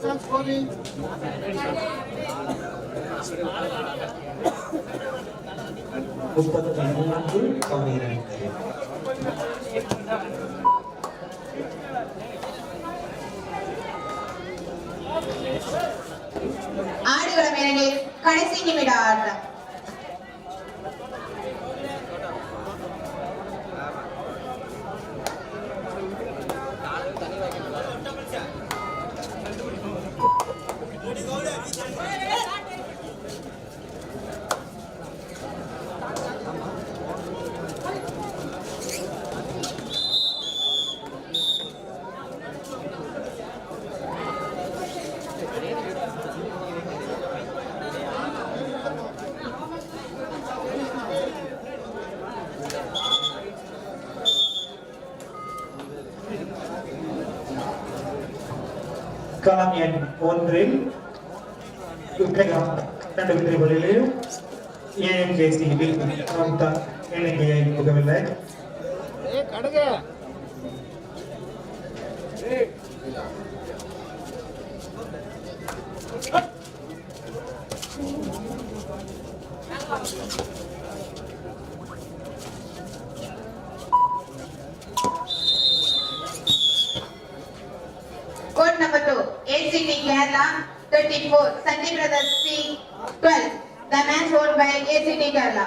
for me. முப்பத்தி மூன்று பன்னிரண்டு ஆடுகளம் இரண்டில் கடைசி நிமிட ஆட்டம் களம் எண் ஒன்றில் விக்ரகம் இரண்டு வெற்றிகளிலும் ஏஎம்கேசி எண்ணிக்கையை புகவில்லை ஏ கடுங்க Kerala 34, Sandeep Brothers C 12. The match won by ACT Kerala.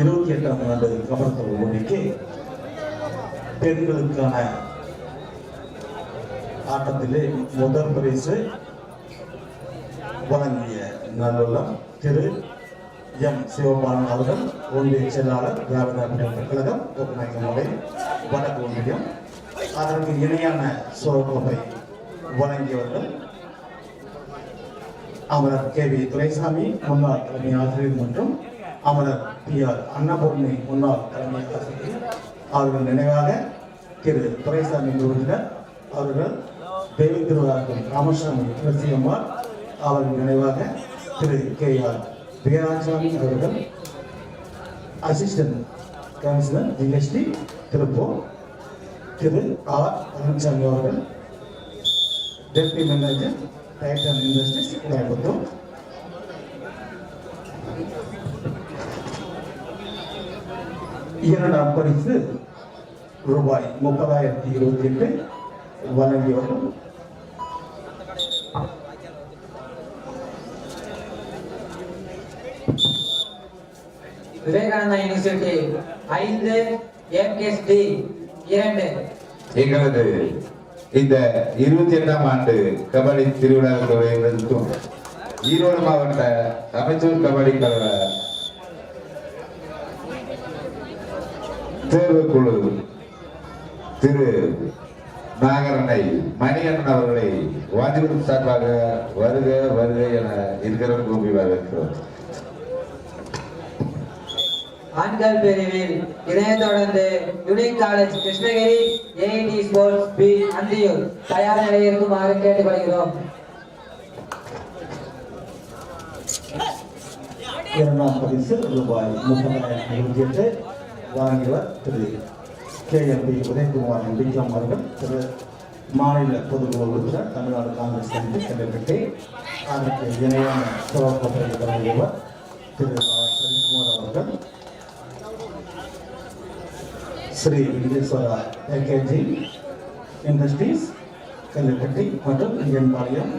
இருபத்தி எட்டாம் ஆண்டு கபடத்தொழில் போட்டிக்கு பெண்களுக்கான ஆட்டத்திலே முதல் பரிசு வழங்கிய நல்லுள்ளம் திரு எம். சிவபாலன் அவர்கள் ஒன்றிய செயலாளர் திராவிட முன்னேற்ற கழகம் ஒப்பநாயகமலை வடக்கு ஒன்றியம். அதற்கு இணையான சோகோப்பை வழங்கியவர்கள் அமரர் கே. வி. துரைசாமி முன்னாள் தலைமை ஆசிரியர் மற்றும் அமரர் பி ஆர் அன்னபூர்ணி முன்னாள் தலைமை ஆசிரியர். அவர்கள் நினைவாக திரு துரைசாமி உறுப்பினர் அவர்கள் தேவி திருவாரூர் ராமசாமி துளசியம்மாள். அவர்கள் நினைவாக திரு கே ஆர் வீராசாமி அவர்கள் assistant commissioner GST Tiruppur Thiru R Palanisamy அவர்கள் deputy manager Titan industries Coimbatore. இரண்டாம் பரிசு ரூபாய் முப்பதாயிரத்தி இருபத்தி எட்டு வழங்கியவர்கள். விவேகானந்தா யூனிவர்சிட்டி ஐந்து எம்கேஎஸ்டி இரண்டு. எங்களது இந்த இருபத்தி எட்டாம் ஆண்டு கபடி நிறுத்தும் ஈரோடு மாவட்ட அமைச்சர் கபடி கழக தேர்வுக்குழு திரு நாகரனை மணிகண்டன் அவர்களை வாஜிபுரம் சார்பாக வருக வருக என இருக்கிற கூப்பி வரவேற்கிறோம். ஆண்கள் பிரிவில் இதைத் தொடர்ந்து unique college Krishnagiri AIT sports P Anthiyur தயார் நிலையில் இருக்குமாறு கேட்டுக்கொள்கிறோம். இரண்டாம் பரிசு ரூபாய் முப்பதாயிரத்தி எட்டு. வழங்கியவர் திரு கே. எம்பி உதயகுமார் எம்பிக்கம் அவர்கள் திரு மாநில பொதுக்குழு உறுப்பினர் தமிழ்நாடு காங்கிரஸ் கமிட்டி சென்றிருக்கை அதற்கு இணையான சிறப்பு வழங்கியவர் திரு ஆர் சதீஷ்குமார் அவர்கள். ஸ்ரீ விக்னேஸ்வரா எல்கேஜி இண்டஸ்ட்ரீஸ் கல்லுக்கட்டி மற்றும் இங்கன்பாளையம்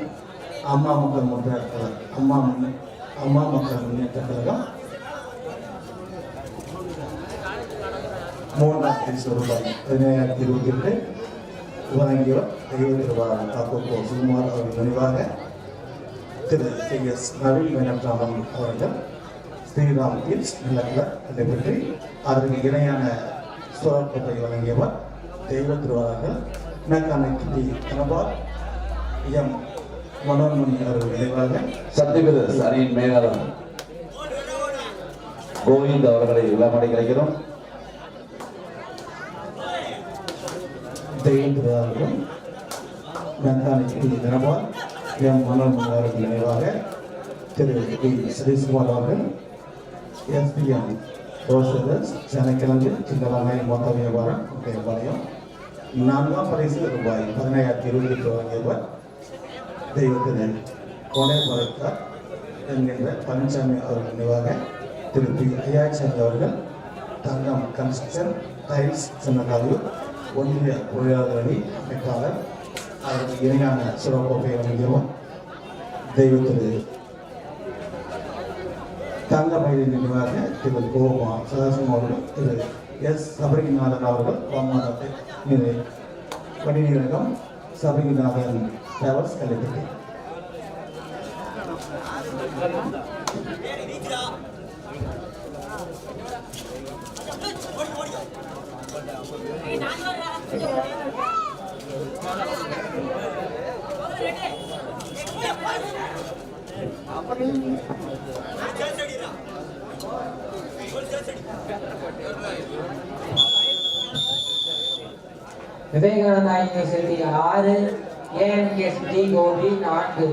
அம்மா மக்கள் முன்னேற்ற கழகம் அம்மா முன்னே- அம்மா மக்கள் முன்னேற்ற கழகம் மூன்றாம் பரிசு ரூபாய் பதினேழாயிரத்தி இருபத்தி எட்டு வழங்கியவர் தெய்வ திருவாரூர் காக்கோ சுகுமார் அவர்கள் நினைவாக திரு கே எஸ் நவீன் வெங்கட்ராமன் அவர்கள் ஸ்ரீராம் கிட்ஸ் நிலக்கல நடைபெற்று அதற்கு இணையான சோழக்கோட்டை வழங்கியவர் தெய்வ திருவாரர்கள் மேற்கான டி தனபால் எம் மனோன்மணி அவர்கள் நினைவாக சத்யபிரதர்ஸ் அணியின் மேலாளர் கோவிந்த் அவர்களை விழாமடை கிடைக்கிறோம் தெய்வ திருவாரர்கள் மேற்கான எம் மனோன்மணி அவர்கள் நினைவாக திரு டி சதீஷ்குமார் அவர்கள் எஸ்பிஎம் தோசதர் சென்னைக்கிழங்கு சின்ன மொத்த வியாபாரம் பாளையம் நான்காம் பரிசு ரூபாய் பதினாயிரத்தி இருபத்தி எட்டு வழங்கியவர் தெய்வத்தினர் கொடை பரத்தார் என்கின்ற பழனிசாமி அவர்கள் நினைவாக திரு பி. ஐயாச்சந்த் அவர்கள் தங்கம் கன்ஸ்ட்ரக்ஷன் டைல்ஸ் சின்னக்காலூர் ஒன்றிய தொழிலாளர் அணி அமைப்பாளர் அதற்கு இணையான சிறப்போப்பை வழங்கியவர் தெய்வத்திரு தங்கமயிலை நினைவாக திரு கோபா சதாசிவம் அவர்கள் திரு எஸ் சபரிநாதன் அவர்கள் வாமனத்தை நிறை பணிநீரகம் Sabarinathan travels Kalaipatti Thank you. Vivekananda university ஆறு ஏஎம்கேஎஸ்டி கோபி நான்கு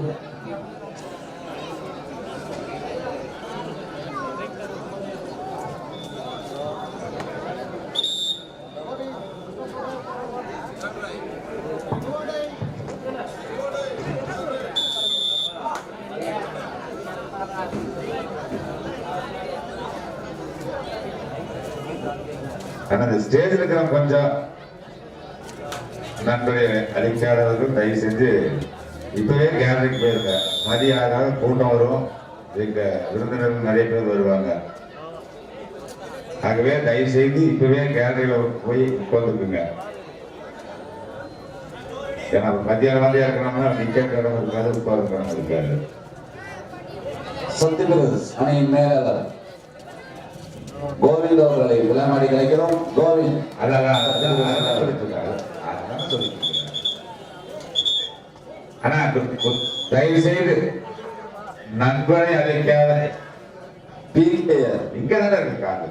தனது ஸ்டேஜ் இருக்கிற கொஞ்சம் நண்பரை அளிக்காதவர்கள் தயவு செஞ்சு இப்பவே கேலரிக்கு போயிருங்க. மதியம் ஆகாத கூட்டம் வரும். எங்க விருந்தினர்கள் நிறைய பேர் வருவாங்க. ஆகவே தயவு செய்து இப்பவே கேலரியில போய் உட்காந்துக்குங்க ஏன்னா மத்தியான மதியம் இருக்கிறோம்னா நிக்க இடம் இருக்காது உட்கார்ந்து இடம் இருக்காது. சத்யபிரதர்ஸ் அணியின் மேலாளர். கோவிந்த் அவர்களை விழாமாடி கிடைக்கிறோம் கோவிந்த் இருக்காங்க ஆனா தயவு செய்து நண்பனை அழைக்காத. இங்க தானே இருக்கு காத்து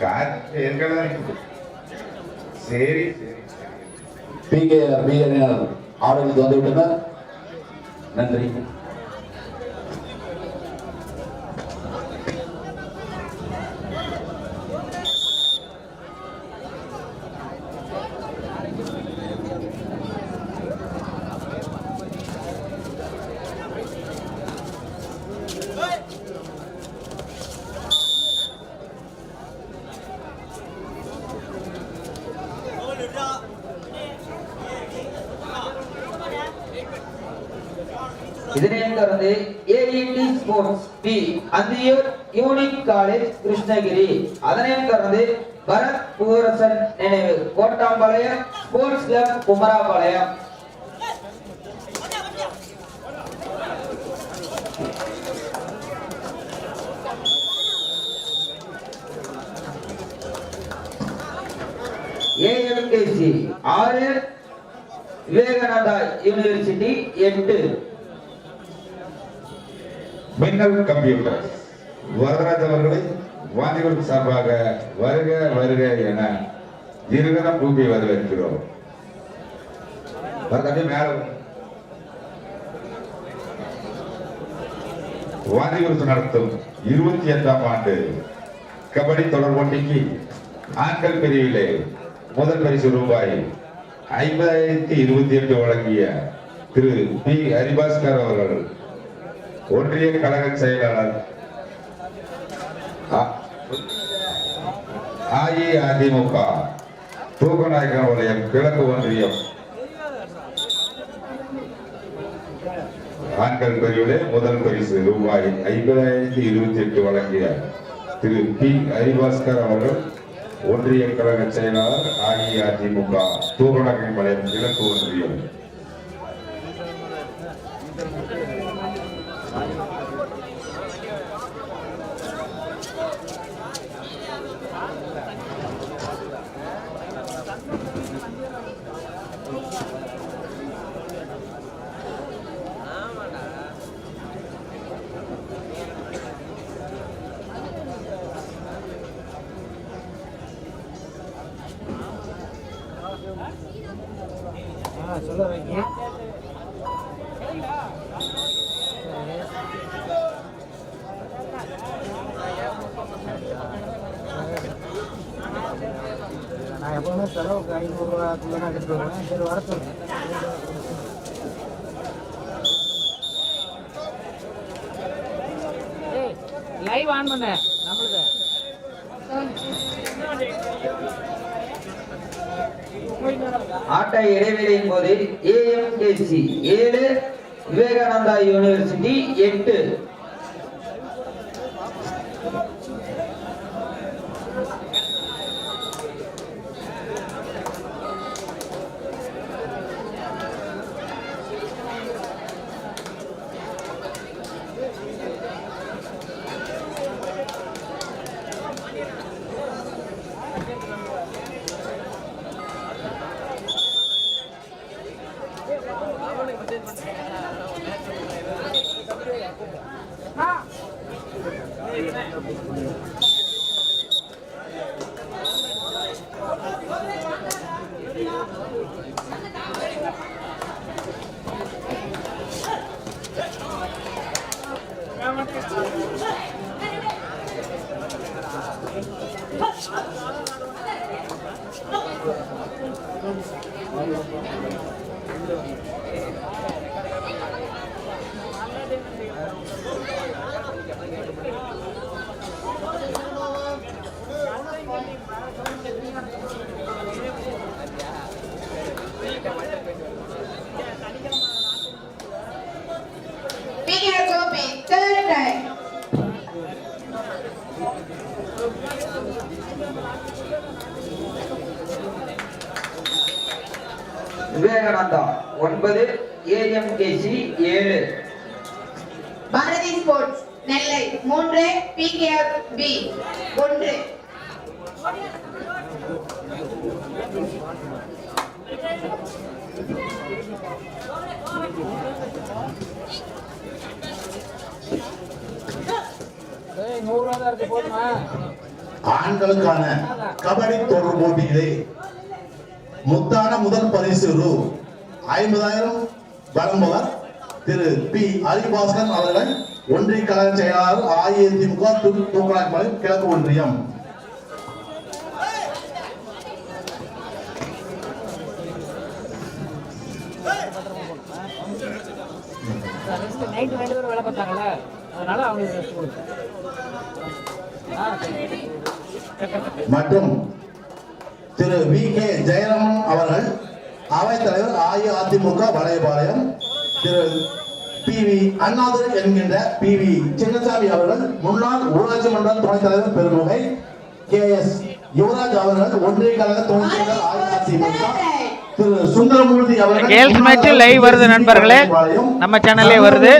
காத்து எங்க தான் இருக்குது? சரி பிகேஆர் பி அணியினர் ஆடுகளுக்கு வந்துவிட்டனர் நன்றி இதனைத் தொடர்ந்து AET sports Anthiyur unique college Krishnagiri. அதனைத் தொடர்ந்து பரத் பூரசன் நினைவு. Kottampalayam sports club Kumarapalayam AMKC ஆறு விவேகானந்தா யூனிவர்சிட்டி எட்டு. மின்னல் கம்ப்யூட்டர் வரதராஜ் அவர்களை வாதிகள் சார்பாக வருக வருக என இருகரம் கூப்பி வரவேற்கிறோம். வரதே மேல வாதிகுருத்து நடத்தும் இருபத்தி எட்டாம் ஆண்டு கபடி தொடர் போட்டிக்கு ஆண்கள் பிரிவிலே முதல் பரிசு ரூபாய் ஐம்பதாயிரத்தி இருபத்தி எட்டு வழங்கிய திரு பி ஹரிபாஸ்கர் அவர்கள் ஒன்றிய கழக செயலாளர். அ- அஇஅதிமுக. வலயம் கிழக்கு ஒன்றியம். ஆண்கள் பிரிவிலே முதல் பரிசு ரூபாய் ஐம்பதாயிரத்தி இருபத்தி எட்டு வழங்கிய திரு பி. ஹரிபாஸ்கர் அவர்கள் ஒன்றிய கழக செயலாளர் அஇஅதிமுக. தூரணகை மலையம் கிழக்கு ஒன்றியம். லைவ் ஆன் பண்ண. நம்மளுக்கு ஆட்ட இடைவேளையின் போது ஏஎம்கேசி ஏழு விவேகானந்தா யூனிவர்சிட்டி எட்டு. ஆண்களுக்கான கபடி தொடர் போட்டியிலே முத்தான முதல் பரிசு ரூ. ஐம்பதாயிரம் வழங்குபவர் திரு பி. ஹரிபாஸ்கர் அவர்கள் ஒன்றிய கழக செயலாளர் அஇஅதிமுக தூக்கலாட்சி கிழக்கு ஒன்றியம். நைட்டு ரெண்டு பேரும் வேலை பார்த்தாங்கல்ல அதனால அவங்களுக்கு ரெஸ்ட் மற்றும் திரு வி கே ஜெயராமன் அவர்கள் அவைத் தலைவர் அஇஅதிமுக வளையபாளையம் திரு பி வி அண்ணாதுரை என்கின்ற பி வி சின்னசாமி அவர்கள் முன்னாள் ஊராட்சி மன்ற துணைத் தலைவர் பெருமுகை கே எஸ் யுவராஜ் அவர்கள் ஒன்றிய கழக துணைத் தலைவர் அஇஅதிமுக கேர்ள்ஸ் match live வருது நண்பர்களே. நம்ம channel லே வருது.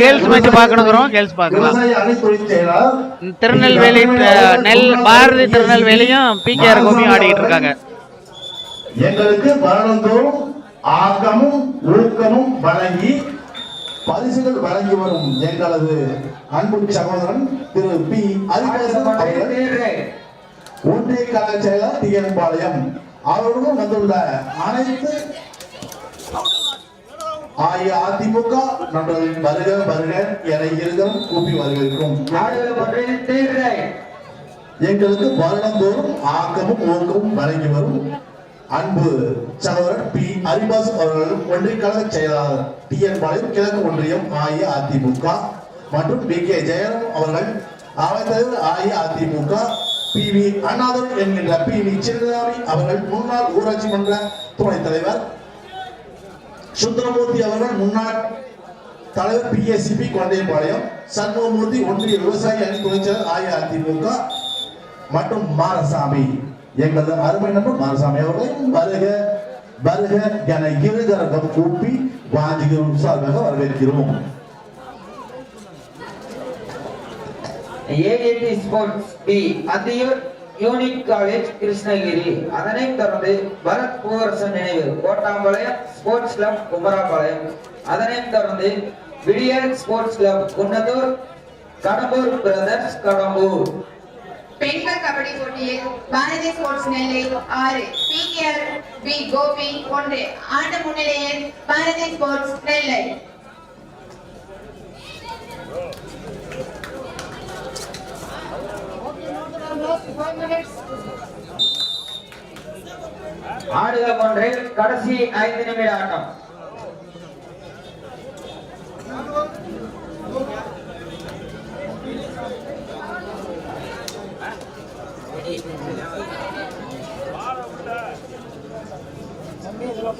கேர்ள்ஸ் match பார்க்கணுங்கிறோம், கேர்ள்ஸ் பார்க்கலாம். திருநெல்வேலி நெல் பாரதி திருநெல்வேலியும் பிகேஆர் கோபியும் ஆடிக்கிட்டு இருக்காங்க எங்களுக்கு வருடந்தோறும் ஆக்கமும் ஊக்கமும் வழங்கி பரிசுகள் வழங்கி வரும் எங்களது அன்பு சகோதரன் திரு பி அவர்கள் ஒன்றிய கழக செயலர் டி என் பாளையம் அவர்களுடன் வந்துள்ள அனைத்து அஇஅதிமுக நண்பர்களின் வருக வருக என இருவரும் கூப்பி தேர்தல் எங்களுக்கு வருடந்தோறும் ஆக்கமும் ஊக்கமும் வழங்கி வரும் அன்பு சகோதரர் பி. ஹரிபாஸ் அவர்கள் ஒன்றிய கழக செயலாளர் டி. என். பாளையம் கிழக்கு ஒன்றியம் அஇஅதிமுக மற்றும் பி கே. ஜெயராம் அவர்கள் அவைத்தலைவர் அஇஅதிமுக பி வி அண்ணாதுரை என்கின்ற பி வி சின்னதாமி அவர்கள் முன்னாள் ஊராட்சி மன்ற துணைத் தலைவர். சுந்தரமூர்த்தி அவர்கள் முன்னாள் தலைவர் P S CP Kondayampalayam. Shanmugamoorthy ஒன்றிய விவசாய அணி துணைச்செயலர் அஇஅதிமுக. மற்றும் மாரசாமி. எங்களது அருமை நண்பர் மாரசாமி அவர்களையும் வருக வருக என இருகரகம் கூப்பி வாஞ்சிகள் சார்பாக வரவேற்கிறோம். AAD sports P Athiyur unique college Krishnagiri. அதனைத் தொடர்ந்து பரத் பூவரசன் நினைவு கோட்டாம்பாளையம் ஸ்போர்ட்ஸ் கிளப் குமராபாளையம் அதனைத் தொடர்ந்து Vidiyal sports club Kunnathur Kadambur brothers Kadambur. பெண்கள் கபடி போட்டியில் பாரதி ஸ்போர்ட்ஸ் நெல்லை ஆறு பி பிகேஆர் பி கோபி ஒன்று. ஆண்டு முன்னிலையில் பாரதி ஸ்போர்ட்ஸ் நெல்லை ஆடுகளம் ஒன்று கடைசி ஐந்து நிமிட ஆட்டம். தம்பி இதில்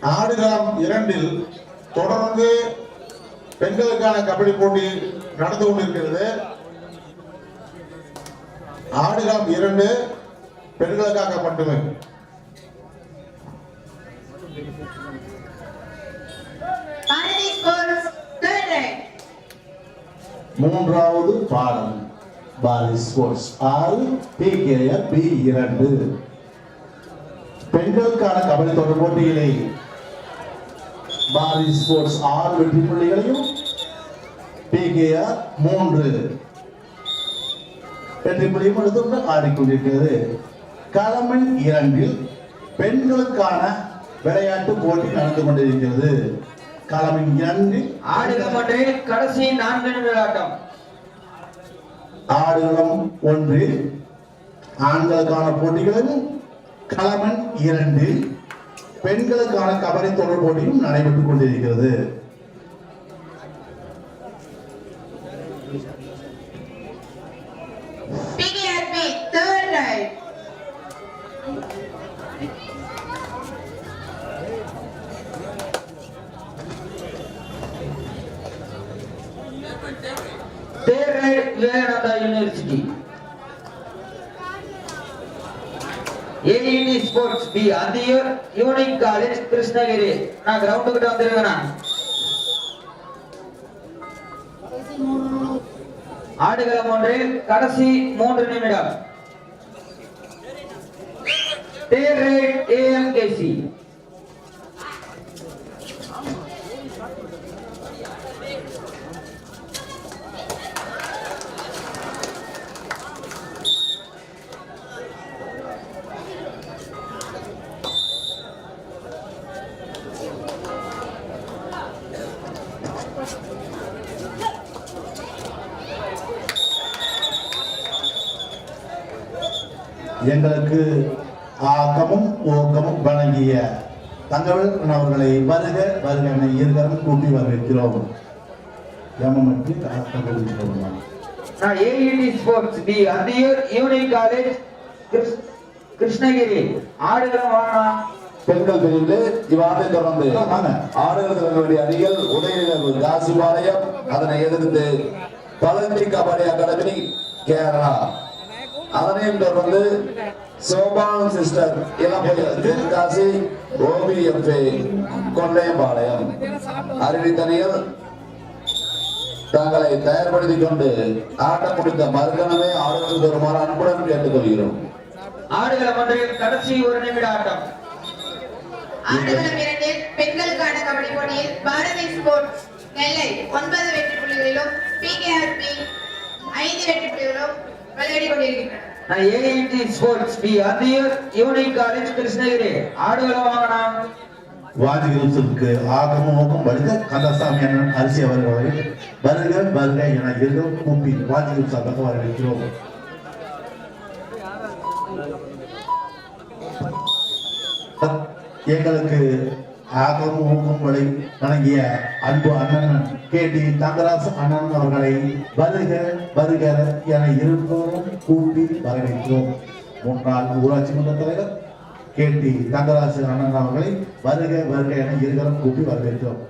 ஆடுகளம் இரண்டில் தொடர்ந்து பெண்களுக்கான கபடி போட்டி நடந்து கொண்டிருக்கிறது. ஆடுகளம் இரண்டு பெண்களுக்காக மட்டுமே. மூன்றாவது பாடம். பாரதி ஸ்போர்ட்ஸ் ஆறு பிகேஎல் பி இரண்டு. பெண்களுக்கான கபடி தொடர் போட்டியிலே பாரதி ஸ்போர்ட்ஸ் ஆறு வெற்றி புள்ளிகளையும் பிகேஆர் மூன்று. வெற்றி புள்ளியும் எடுத்து ஆடிக்கொண்டிருக்கிறது களமன் இரண்டில் பெண்களுக்கான விளையாட்டு போட்டி நடந்து கொண்டிருக்கிறது. களமன் இரண்டில் ஆடுகளம் ஒன்றில் கடைசி நான்கு ஆட்டம் ஆடுகளம் ஒன்றில் ஆண்களுக்கான போட்டிகளும் களமன் இரண்டில் பெண்களுக்கான கபடி தொடர் போட்டியும் நடைபெற்றுக் கொண்டிருக்கிறது PKR P third right தேர்ரை Vivekananda university AED sports P Anthiyur unique college Krishnagiri. நான் கிரவுண்டு கிட்ட வந்துருவேன் ஆடுகளம் ஒன்றில் கடைசி மூன்று நிமிடம். தேர் ரேட் ஏஎம்கேசி எங்களுக்கு ஆக்கமும் ஊக்கமும் வழங்கிய தங்கவேல் அவர்களை வருக வருக என இருகரம் கூட்டி வரவேற்கிறோம் எமமற்றி காத்தகொள்கிறோம் நான் AED sports P Anthiyur unique college கிருஷ்- கிருஷ்ணகிரி ஆடுகளம் வாங்கினா பெண்கள் பிரிவில் இவ்வாண்டை தொடர்ந்து. வேண்டிய அணிகள் உதயநிலவு காசிபாளையம். அதனை எதிர்த்து பழனி கபடி அகாடமி கேரளா. அதனையும் தொடர்ந்து சோபான் சிஸ்டர் இளம்பையர் தென்காசி ஓபிஎஃப்ஏ கொண்டையம்பாளையம் அறிவித்தனையில் தங்களை தயார்படுத்திக் கொண்டு ஆட்டம் முடித்த மறுகணமே ஆடுகள் வருமாறு அன்புடன் கேட்டுக்கொள்கிறோம். ஆடுகளம் ஒன்றில் கடைசி ஒரு நிமிட ஆட்டம். ஆடுகளம் இரண்டில் பெண்களுக்கான கபடி போட்டியில் பாரதி ஸ்போர்ட்ஸ் நெல்லை ஒன்பது வெற்றி புள்ளிகளிலும் பிகேஆர் பி ஐந்து வெற்றி புள்ளிகளும் விளையாடி கொண்டிருக்கின்றனர் AIT sports P Anthiyur unique college Krishnagiri ஆடுகளம் வாங்கினா வாதிகளுக்கு ஆகமும் ஊக்கம் வலித கந்தசாமி அண்ணன் அரிசி அவர்களை வருக வருக என இருவரும் கூப்பி வாதிகள் சார்பாக வரவேற்கிறோம். எங்களுக்கு ஆகம் ஊக்கங்களை வழங்கிய அன்பு அண்ணன் கே டி தங்கராசு அண்ணன் அவர்களை வருக வருக என இருப்போரும் கூட்டி வரவேற்கிறோம் முன்னாள் ஊராட்சி மன்ற தலைவர் கே டி தங்கராசு அண்ணன் அவர்களை வருக வருக என இருகரம் கூட்டி வரவேற்கிறோம்